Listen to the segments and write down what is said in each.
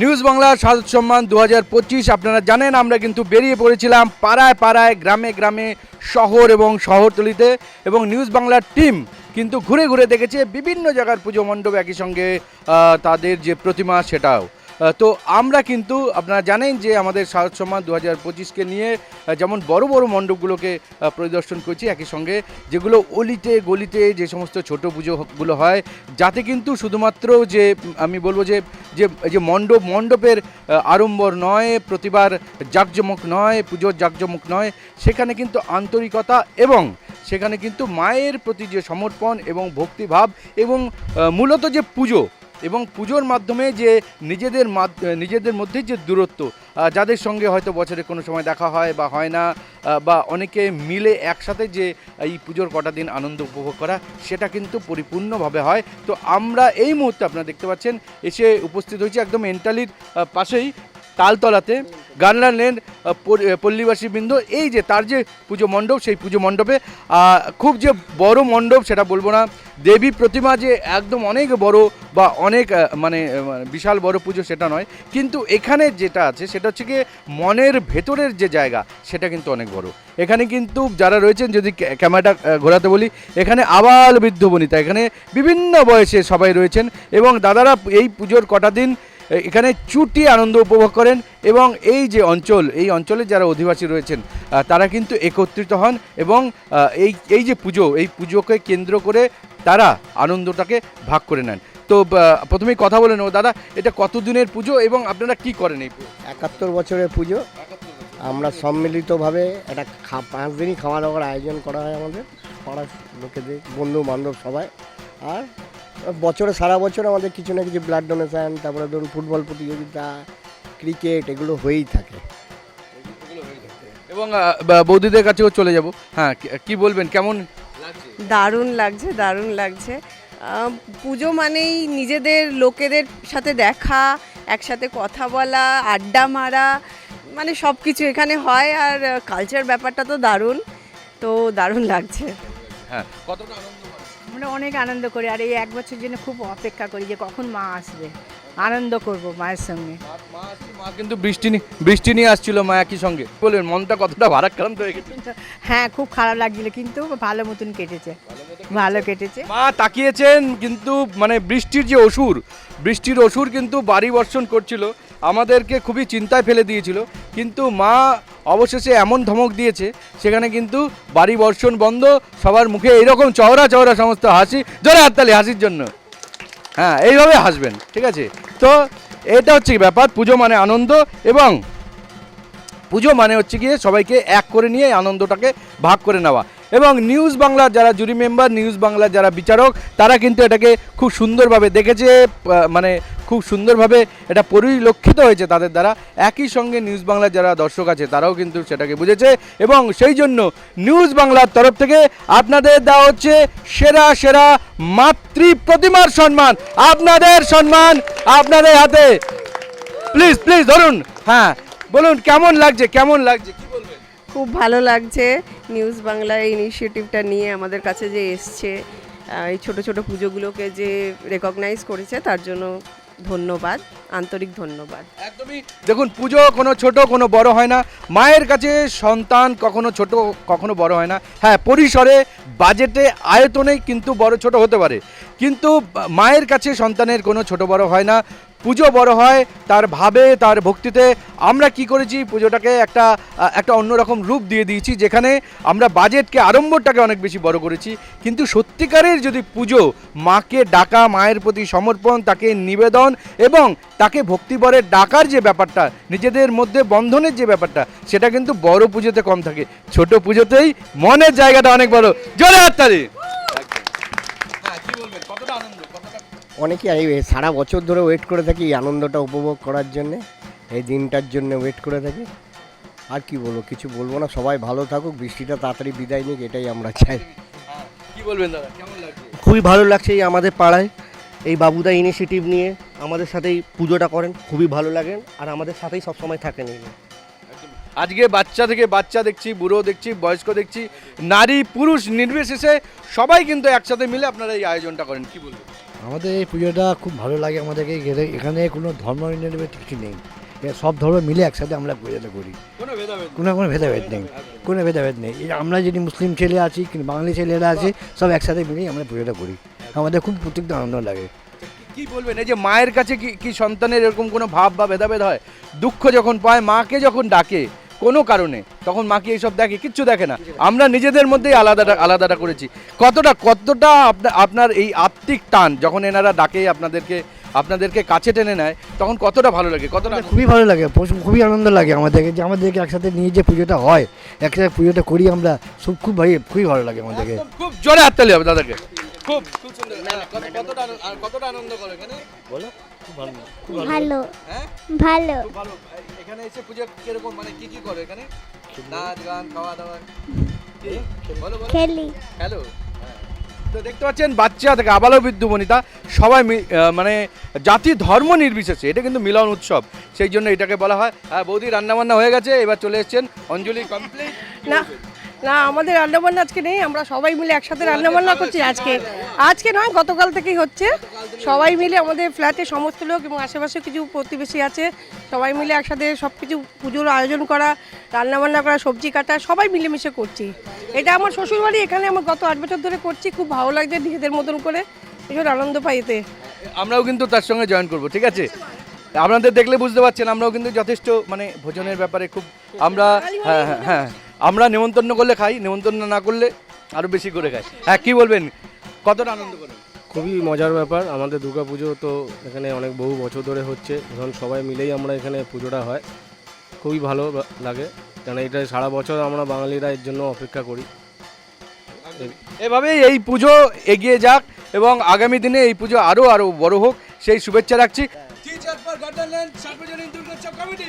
News বাংলার সাজ সম্মান দু হাজার পঁচিশ, আপনারা জানেন আমরা কিন্তু বেরিয়ে পড়েছিলাম পাড়ায় পাড়ায়, গ্রামে গ্রামে, শহর এবং শহরতলিতে এবং নিউজ বাংলার টিম কিন্তু ঘুরে ঘুরে দেখেছে বিভিন্ন জায়গার পুজো মণ্ডপ একই সঙ্গে তাদের যে প্রতিমা সেটাও। তো আমরা কিন্তু আপনারা জানেন যে আমাদের সাজ সম্মান দু হাজার পঁচিশকে নিয়ে যেমন বড় বড় মণ্ডপগুলোকে পরিদর্শন করছি একই সঙ্গে, যেগুলো অলিতে গলিতে যে সমস্ত ছোট পুজোগুলো হয়, যাতে কিন্তু শুধুমাত্র যে আমি বলব যে যে মণ্ডপ, মণ্ডপের আড়ম্বর নয়, প্রতিবার জাঁকজমক নয়, পুজোর জাঁকজমক নয়, সেখানে কিন্তু আন্তরিকতা এবং সেখানে কিন্তু মায়ের প্রতি যে সমর্পণ এবং ভক্তিভাব এবং মূলত যে পুজো এবং পুজোর মাধ্যমে যে নিজেদের নিজেদের মধ্যে যে দূরত্ব যাদের সঙ্গে হয়তো বছরে কোনো সময় দেখা হয় বা হয় না বা অনেকে মিলে একসাথে যে এই পুজোর কটা দিন আনন্দ উপভোগ করা, সেটা কিন্তু পরিপূর্ণভাবে হয়। তো আমরা এই মুহূর্তে আপনারা দেখতে পাচ্ছেন, এসে উপস্থিত হয়েছি একদম এন্টালির পাশেই। তালতলাতে গানলা লেন আহ, পরি- আহ, পল্লীবাসী বৃন্দ এই যে তার যে পুজো মণ্ডপ সেই পুজো মণ্ডপে খুব যে বড় মণ্ডপ সেটা বলব না। দেবী প্রতিমা যে একদম অনেক বড় বা অনেক মানে বিশাল বড় পুজো সেটা নয়। কিন্তু এখানে যেটা আছে সেটা হচ্ছে গিয়ে মনের ভেতরের যে জায়গা সেটা কিন্তু অনেক বড়। এখানে কিন্তু যারা রয়েছেন যদি ক্যামেরাটা ঘোরাতে বলি এখানে আবাল বৃদ্ধ বনিতা এখানে বিভিন্ন বয়সে সবাই রয়েছেন এবং দাদারা এই পুজোর কটা দিন এখানে চুটি আনন্দ উপভোগ করেন এবং এই যে অঞ্চল, এই অঞ্চলে যারা অধিবাসী রয়েছেন তারা কিন্তু একত্রিত হন এবং এই এই যে পুজো, এই পুজোকে কেন্দ্র করে তারা আনন্দটাকে ভাগ করে নেন। তো প্রথমেই কথা বলে নেব, দাদা, এটা কত দিনের পুজো এবং আপনারা কি করেন এই একাত্তর বছরের পুজো। আমরা সম্মিলিতভাবে একটা খা, পাঁচ দিনই খাওয়া দাওয়ার আয়োজন করা হয় আমাদের, পাড়ার লোকেদের বন্ধু বান্ধব সবাই। আর বছরে সারা বছর আমাদের কিছু না কিছু ব্লাড ডোনেশন তারপরে ধরুন ফুটবল প্রতিযোগিতা ক্রিকেট এগুলো হয়েই থাকে। এবং বৌদিদের কাছেও চলে যাব। হ্যাঁ কি- বলবেন? কেমন দারুণ লাগছে দারুণ লাগছে। পুজো মানেই নিজেদের লোকেদের সাথে দেখা একসাথে কথা বলা আড্ডা মারা মানে সব কিছু এখানে হয়। আর কালচার ব্যাপারটা তো দারুণ। তো দারুণ লাগছে। হ্যাঁ কতটা আনন্দ হয়? আমরা অনেক আনন্দ করি আর এই এক বছর জন্য খুব অপেক্ষা করি যে কখন মা আসবে। আনন্দ করব মায়ের সঙ্গে। মা- কিন্তু বৃষ্টি নিয়ে বৃষ্টি নিয়ে আসছিল মা একই সঙ্গে। বলবেন মনটা কতটা ভারাক্রান্ত হয়ে গেছে? হ্যাঁ খুব খারাপ লাগছিল কিন্তু ভালো মতন কেটেছে? ভালো কেটেছে। মা তাকিয়েছেন কিন্তু মানে বৃষ্টির যে অসুর বৃষ্টির অসুর কিন্তু বাড়ি বর্ষণ করছিল আমাদেরকে খুবই চিন্তায় ফেলে দিয়েছিল। কিন্তু মা অবশেষে এমন ধমক দিয়েছে, সেখানে কিন্তু বাড়ি বর্ষণ বন্ধ, সবার মুখে এইরকম চওড়া চওড়া সমস্ত হাসি, জোরে হাততালি, হাসির জন্য। হ্যাঁ এইভাবে হাসবেন, ঠিক আছে? তো এটা হচ্ছে কি ব্যাপার? পুজো মানে আনন্দ এবং পুজো মানে হচ্ছে গিয়ে সবাইকে এক করে নিয়ে আনন্দটাকে ভাগ করে নেওয়া। এবং নিউজ বাংলার যারা জুরি মেম্বার, নিউজ বাংলার যারা বিচারক, তারা কিন্তু এটাকে খুব সুন্দরভাবে দেখেছে মানে খুব সুন্দরভাবে এটা পরিলক্ষিত হয়েছে তাদের দ্বারা। একই সঙ্গে নিউজ বাংলার যারা দর্শক আছে, তারাও কিন্তু সেটাকে বুঝেছে এবং সেই জন্য নিউজ বাংলার তরফ থেকে আপনাদের দেওয়া হচ্ছে সেরা সেরা মাতৃ প্রতিমার সম্মান। আপনাদের সম্মান আপনাদের হাতে। প্লিজ প্লিজ ধরুন। হ্যাঁ বলুন, কেমন লাগছে কেমন লাগছে খুব ভালো লাগছে নিউজ বাংলা এই ইনিশিয়েটিভটা নিয়ে আমাদের কাছে যে এসছে এই ছোট ছোট পুজোগুলোকে যে রেকগনাইজ করেছে, তার জন্য ধন্যবাদ, আন্তরিক ধন্যবাদ। একদমই, দেখুন, পুজো কোনো ছোট, কোনো বড় হয় না। মায়ের কাছে সন্তান কখনো ছোট, কখনো বড় হয় না। হ্যাঁ পরিসরে, বাজেটে, আয়তনে কিন্তু বড় ছোট হতে পারে। কিন্তু, মায়ের কাছে সন্তানের কোনো ছোট, বড় হয় না। পুজো বড় হয়, তার ভাবে, তার ভক্তিতে। আমরা কি করেছি, পুজোটাকে একটা একটা অন্যরকম রূপ দিয়ে দিয়েছি, যেখানে আমরা বাজেটকে, আড়ম্বরটাকে অনেক বেশি বড় করেছি। কিন্তু সত্যিকারের যদি পুজো মাকে ডাকা, মায়ের প্রতি সমর্পণ, তাকে নিবেদন এবং তাকে ভক্তিবরের ডাকার যে ব্যাপারটা, নিজেদের মধ্যে বন্ধনের যে ব্যাপারটা, সেটা কিন্তু বড় পুজোতে কম থাকে। ছোট পুজোতেই মনের জায়গাটা অনেক বড়। জোরে হাততালি! অনেকে এই সারা বছর ধরে ওয়েট করে থাকি এই আনন্দটা উপভোগ করার জন্যে এই দিনটার জন্য ওয়েট করে থাকি। আর কি বলব কিছু বলব না সবাই ভালো থাকুক বৃষ্টিটা তাড়াতাড়ি বিদায় নিক এটাই আমরা চাই। কি বলবেন দাদা কেমন লাগছে? খুবই ভালো লাগছে এই আমাদের পাড়ায় এই বাবুদা ইনিশিয়েটিভ নিয়ে আমাদের সাথেই পুজোটা করেন খুবই ভালো লাগেন আর আমাদের সাথেই সবসময় থাকেন এই আজকে বাচ্চা থেকে বাচ্চা দেখছি বুড়ো দেখছি বয়স্ক দেখছি নারী পুরুষ নির্বিশেষে সবাই কিন্তু একসাথে মিলে আপনারা এই আয়োজনটা করেন কি বলবেন? আমাদের এই পুজোটা খুব ভালো লাগে আমাদেরকে। গেলে- এখানে কোনো ধর্ম কিছু নেই। সব ধর্ম মিলে একসাথে আমরা পুজোটা করি। কোনো কোনো কোনো ভেদাভেদ নেই। কোনো ভেদাভেদ নেই। আমরা যদি মুসলিম ছেলে আছি বাঙালি ছেলেরা আছে সব একসাথে মিলেই আমরা পুজোটা করি। আমাদের খুব প্রত্যেকটা আনন্দ লাগে। কি বলবেন? এই যে মায়ের কাছে কি কি সন্তানের এরকম কোনো ভাব বা ভেদাভেদ হয়? দুঃখ যখন পায় মাকে যখন ডাকে কোনো কারণে। তখন মাকে এইসব দেখে? কিচ্ছু দেখে না। আমরা নিজেদের মধ্যেই আলাদাটা আলাদাটা করেছি। কতটা কতটা আপনা- আপনার এই আত্মিক টান যখন এনারা ডাকে আপনাদেরকে আপনাদেরকে কাছে টেনে নেয় তখন কতটা ভালো লাগে কতটা খুবই ভালো লাগে খুবই আনন্দ লাগে আমাদেরকে যে আমাদেরকে একসাথে নিয়ে যে পুজোটা হয় একসাথে পুজোটা করি আমরা সব খুব ভাই খুবই ভালো লাগে আমাদেরকে। খুব জোরে হাততালি হবে দাদাকে। খুব খুব সুন্দর। কতটা আর কতটা আনন্দ করে এখানে? ভালো হ্যাঁ? ভালো। ভালো। এখানে এসে পুজো কীরকম মানে কি কি করে এখানে? নাচ গান খাওয়া দাওয়া? কি? বলো বলো। খেলি। হ্যালো তো দেখতে পাচ্ছেন বাচ্চা থেকে আবালো বৃদ্ধ বনিতা সবাই মি- মানে জাতি ধর্ম নির্বিশেষে এটা কিন্তু মিলন উৎসব সেই জন্য এটাকে বলা হয়। হ্যাঁ বৌদি রান্নাবান্না হয়ে গেছে এবার চলে এসছেন অঞ্জলি কমপ্লিট না না, আমাদের রান্নাবান্না আজকে নেই, আমরা সবাই মিলে একসাথে রান্নাবান্না করছি আজকে। আজকে নয়, গতকাল থেকেই হচ্ছে। সবাই মিলে আমাদের ফ্ল্যাটে সমস্ত লোক এবং আশেপাশে কিছু প্রতিবেশী আছে, সবাই মিলে একসাথে সব কিছু পুজোর আয়োজন করা, রান্নাবান্না করা, সবজি কাটা, সবাই মিলেমিশে করছি। এটা আমার শ্বশুরবাড়ি, এখানে আমার গত আট বছর ধরে করছি, খুব ভালো লাগছে নিজেদের মতন করে, ভীষণ আনন্দ পাই এতে। আমরাও কিন্তু তার সঙ্গে জয়েন করব, ঠিক আছে? আপনাদের দেখলে বুঝতে পারছেন, আমরাও কিন্তু যথেষ্ট মানে ভোজনের ব্যাপারে খুব, আমরা হ্যাঁ হ্যাঁ হ্যাঁ। আমরা নেমন্তন্ন করলে খাই নেমন্তন্ন না করলে আরও বেশি করে খাই। হ্যাঁ কি বলবেন? কতটা আনন্দ করেন? খুবই মজার ব্যাপার আমাদের দুর্গা পুজো তো এখানে অনেক বহু বছর ধরে হচ্ছে এখন সবাই মিলেই আমরা এখানে পুজোটা হয়। খুবই ভালো লাগে কারণ এটা সারা বছর আমরা বাঙালিরা এর জন্য অপেক্ষা করি। এভাবেই এই পুজো এগিয়ে যাক এবং আগামী দিনে এই পুজো আরও আরও বড় হোক সেই শুভেচ্ছা রাখছি। সার্বজনীন দুর্গোৎসব কমিটি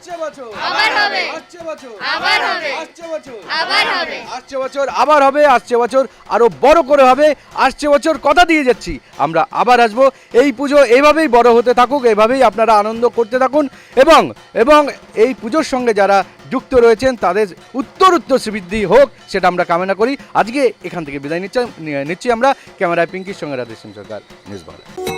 আসছে বছর। আসছে বছর। আসছে বছর। আসছে বছর আসছে বছর আবার হবে আসছে বছর। আরও বড় করে হবে আসছে বছর কথা দিয়ে যাচ্ছি। আমরা আবার আসব। এই পুজো এইভাবেই বড় হতে থাকুক এইভাবেই আপনারা আনন্দ করতে থাকুন। এবং এবং এই পুজোর সঙ্গে যারা যুক্ত রয়েছেন তাদের উত্তর উত্তর বৃদ্ধি হোক সেটা আমরা কামনা করি। আজকে এখান থেকে বিদায় নিচ্ছি নিচ্ছি আমরা। ক্যামেরায় পিঙ্কির সঙ্গে রাধেশ্যাম সরকার নিউজ বাংলা।